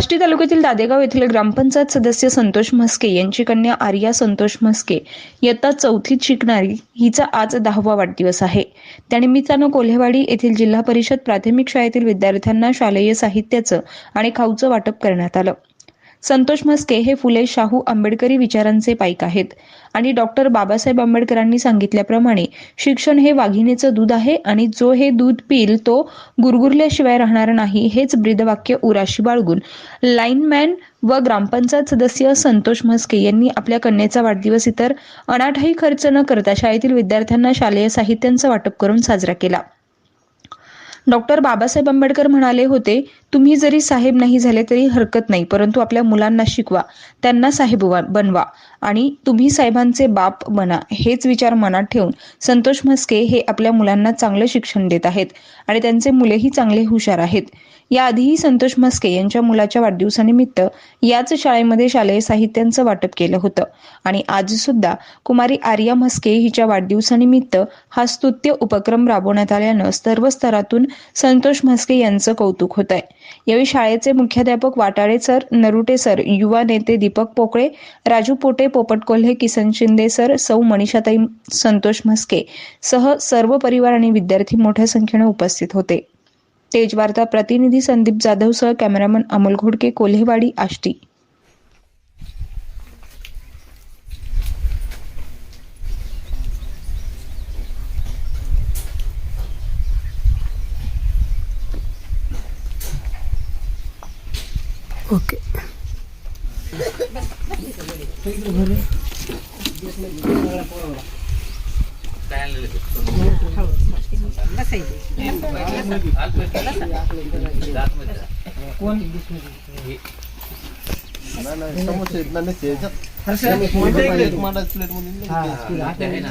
आष्टी तालुक्यातील दादेगाव येथील ग्रामपंचायत सदस्य संतोष म्हस्के यांची कन्या आर्या संतोष म्हस्के इयत्ता चौथीत शिकणारी हिचा आज दहावा वाढदिवस आहे. त्यानिमित्तानं कोल्हेवाडी येथील जिल्हा परिषद प्राथमिक शाळेतील विद्यार्थ्यांना शालेय साहित्याचं आणि खाऊचं वाटप करण्यात आलं. संतोष म्हस्के हे फुले शाहू आंबेडकरी विचारांचे पाईक आहेत. आणि डॉक्टर बाबासाहेब आंबेडकरांनी सांगितल्याप्रमाणे शिक्षण हे वाघिणीचं दूध आहे आणि जो हे दूध पिल तो गुरगुरल्याशिवाय राहणार नाही हेच ब्रीदवाक्य उराशी बाळगून. लाईनमॅन व ग्रामपंचायत सदस्य संतोष म्हस्के यांनी आपल्या कन्येचा वाढदिवस इतर अनाठाही खर्च न करता शाळेतील विद्यार्थ्यांना शालेय साहित्यांचं वाटप करून साजरा केला. डॉक्टर बाबासाहेब आंबेडकर म्हणाले होते तुम्ही जरी साहेब नाही झाले तरी हरकत नाही. परंतु आपल्या मुलांना शिकवा त्यांना साहेब बनवा आणि तुम्ही साहेबांचे बाप बना हेच विचार मनात ठेवून संतोष म्हस्के हे आपल्या मुलांना चांगलं शिक्षण देत आहेत आणि त्यांचे मुलेही चांगले हुशार आहेत. याआधीही संतोष म्हस्के यांच्या मुलाच्या वाढदिवसानिमित्त याच शाळेमध्ये शालेय साहित्यांचं वाटप केलं होतं. आणि आज सुद्धा कुमारी आर्या म्हस्के हिच्या वाढदिवसानिमित्त हा स्तुत्य उपक्रम राबवण्यात आल्यानं सर्व स्तरातून संतोष म्हस्के यांचं कौतुक होत आहे यावेळी शाळेचे मुख्याध्यापक वाटाळे सर नरुटे सर युवा नेते दीपक पोकळे राजू पोटे पोपट कोल्हे किसन शिंदे सर सौ मनीषाताई संतोष म्हस्के सह सर्व परिवार आणि विद्यार्थी मोठ्या संख्येने उपस्थित होते. तेजवार्ता प्रतिनिधी संदीप जाधव सह कॅमेरामन अमोल घोडके कोल्हेवाडी आष्टी. ओके.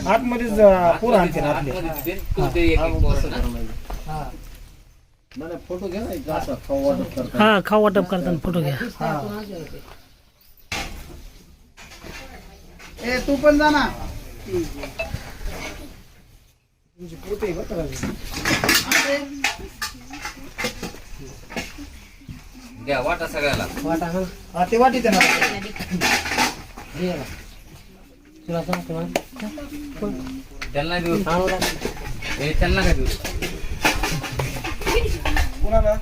आतमध्येच पूर आणते आतले. फोटो घ्या ना एक असा खाऊ वाटप करता हा खाऊ वाटप करताना फोटो घ्या. ए तू पण जा ना. का? द्या वाटा सगळ्याला. हा. ते आहे ना. त्यांना देऊ. हे त्यांना काय देऊ? कुणाला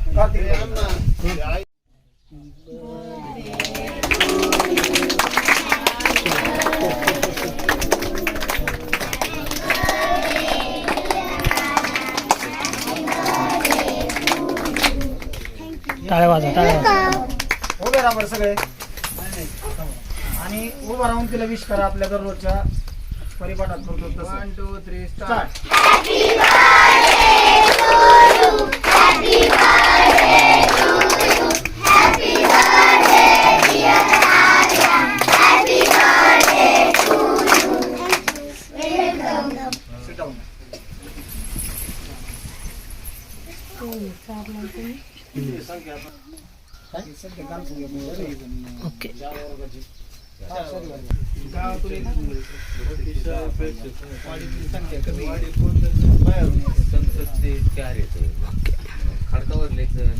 टाळ्या वाजा टाळ्या. उभे राहा बरं सगळे. आणि उभं राहून तिला विश करा आपल्या दररोजच्या परिपाठात करतो वन टू थ्री स्टार्ट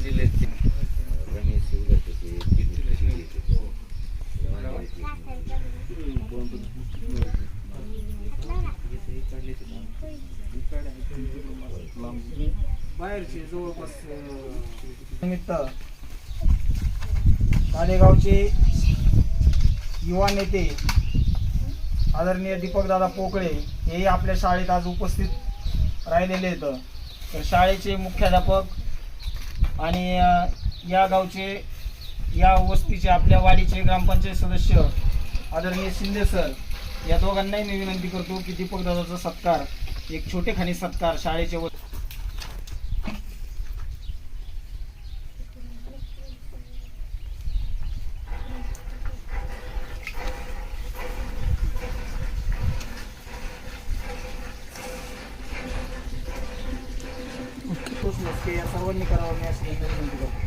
उलटचे बाहेरचे जवळपास निमित्त मालेगावचे युवा नेते आदरणीय दीपकदादा पोकळे हेही आपल्या शाळेत आज उपस्थित राहिलेले आहेत. तर शाळेचे मुख्याध्यापक आणि या गावचे या वस्तीचे आपल्या वाडीचे ग्रामपंचायत सदस्य आदरणीय शिंदे सर या दोघांनाही मी विनंती करतो की दीपकदादाचा सत्कार एक छोटेखानी सत्कार शाळेचे व तोच नसते या सर्वांनी करावं मी अशी विनंती करतो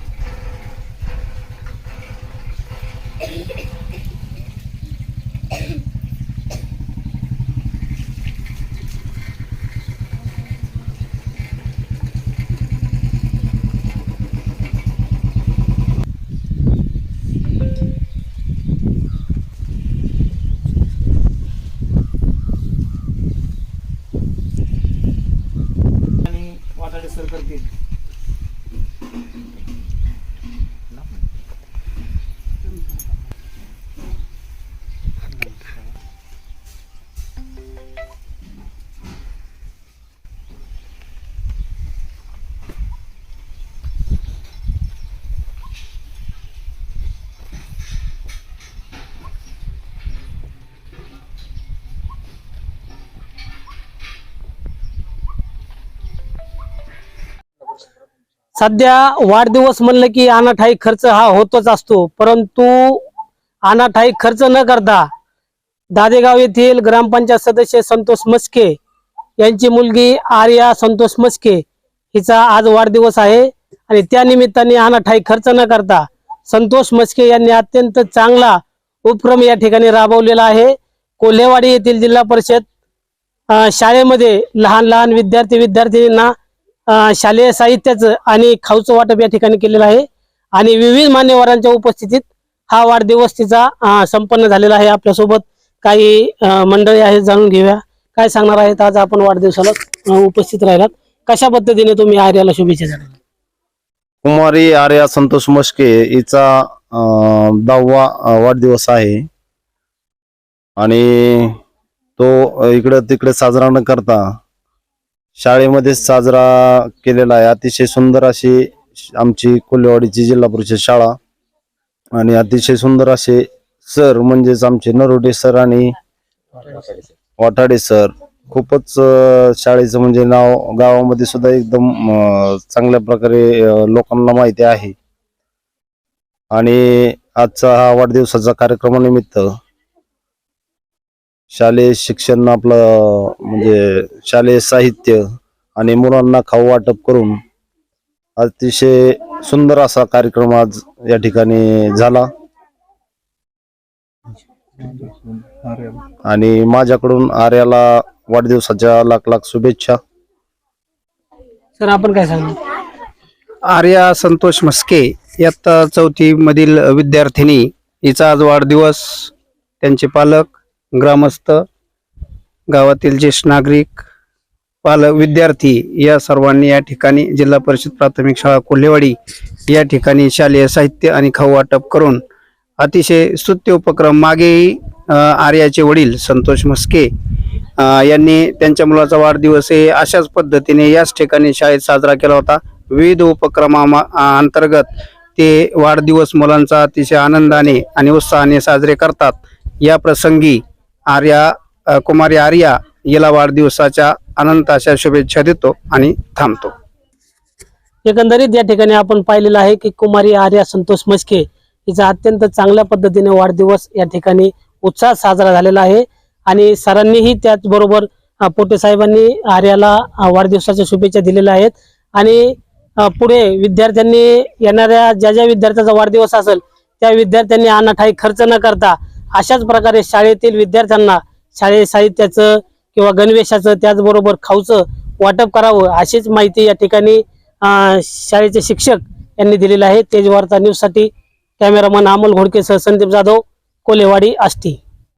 सरकार करतील सध्या वाढदिवस म्हणलं की अनाठाई खर्च हा होतच असतो. परंतु अनाठाई खर्च न करता दादेगाव येथील ग्रामपंचायत सदस्य संतोष मस्के यांची मुलगी आर्या संतोष मस्के हिचा आज वाढदिवस आहे आणि त्यानिमित्ताने अनाठाई खर्च न करता संतोष मस्के यांनी अत्यंत चांगला उपक्रम या ठिकाणी राबवलेला आहे. कोल्हेवाडी येथील जिल्हा परिषद शाळेमध्ये लहान लहान विद्यार्थी विद्यार्थिनींना शालेय साहित्याचं आणि खाऊचं वाटप या ठिकाणी केलेलं आहे. आणि विविध मान्यवरांच्या उपस्थितीत हा वाढदिवस तिचा संपन्न झालेला आहे. आपल्यासोबत काही मंडळी आहेत जाणून घेऊया. काय सांगणार आहेत आज आपण वाढदिवसाला उपस्थित राहिलात. कशा पद्धतीने तुम्ही आर्याला शुभेच्छा झाल्या कुमारी आर्या संतोष मस्के हिचा दहावा वाढदिवस आहे. आणि तो इकडं तिकडे साजरा न करता शाळेमध्येच साजरा केलेला आहे. अतिशय सुंदर अशी आमची कोल्हेवाडीची जिल्हा परिषद शाळा आणि अतिशय सुंदर असे सर म्हणजेच आमचे नरोडे सर आणि वाटाडे सर खूपच शाळेचं म्हणजे नाव गावामध्ये सुद्धा एकदम चांगल्या प्रकारे लोकांना माहिती आहे. आणि आजचा हा वाढदिवसाचा कार्यक्रमानिमित्त शालेय शिक्षण आपलं म्हणजे शालेय साहित्य आणि मुलांना खाऊ वाटप करून अतिशय सुंदर असा कार्यक्रम आज या ठिकाणी झाला. आणि माझ्याकडून आर्याला वाढदिवसाच्या लाख लाख शुभेच्छा. सर आपण काय सांगणार आर्या संतोष मस्के इयत्ता चौथी मधील विद्यार्थिनी हिचा आज वाढदिवस. त्यांचे पालक ग्रामस्थ गावातील ज्येष्ठ नागरिक पालक विद्यार्थी या सर्वांनी या ठिकाणी जिल्हा परिषद प्राथमिक शाळा कोल्हेवाडी या ठिकाणी शालेय साहित्य आणि खाऊ वाटप करून अतिशय स्तुत्य उपक्रम मागेही आर्याचे वडील संतोष मस्के यांनी त्यांच्या मुलाचा वाढदिवस हे अशाच पद्धतीने याच ठिकाणी शाळेत साजरा केला होता. विविध उपक्रमा अंतर्गत ते वाढदिवस मुलांचा अतिशय आनंदाने आणि उत्साहाने साजरे करतात. या प्रसंगी आर्या कुमारी आर्या हिला वाढदिवसाच्या अनंत अशा शुभेच्छा देतो आणि थांबतो. एकंदरीत या ठिकाणी आपण पाहिलेलं आहे की कुमारी आर्या संतोष मस्के हिचा अत्यंत चांगल्या पद्धतीने वाढदिवस या ठिकाणी उत्साहात साजरा झालेला आहे. आणि सरांनीही त्याचबरोबर पोटे साहेबांनी आर्याला वाढदिवसाच्या शुभेच्छा दिलेल्या आहेत. आणि पुढे विद्यार्थ्यांनी येणाऱ्या ज्या ज्या विद्यार्थ्याचा वाढदिवस असेल त्या विद्यार्थ्यांनी अनाठाई खर्च न करता अशाच प्रकारे शाळेतील विद्यार्थ्यांना शाळे साहित्याचं किंवा गणवेशाचं त्याचबरोबर खाऊचं वाटप करावं अशीच माहिती या ठिकाणी शाळेचे शिक्षक यांनी दिलेलं आहे. तेज वार्ता न्यूजसाठी कॅमेरामन अमोल घोडकेसह संदीप जाधव कोलेवाडी आष्टी.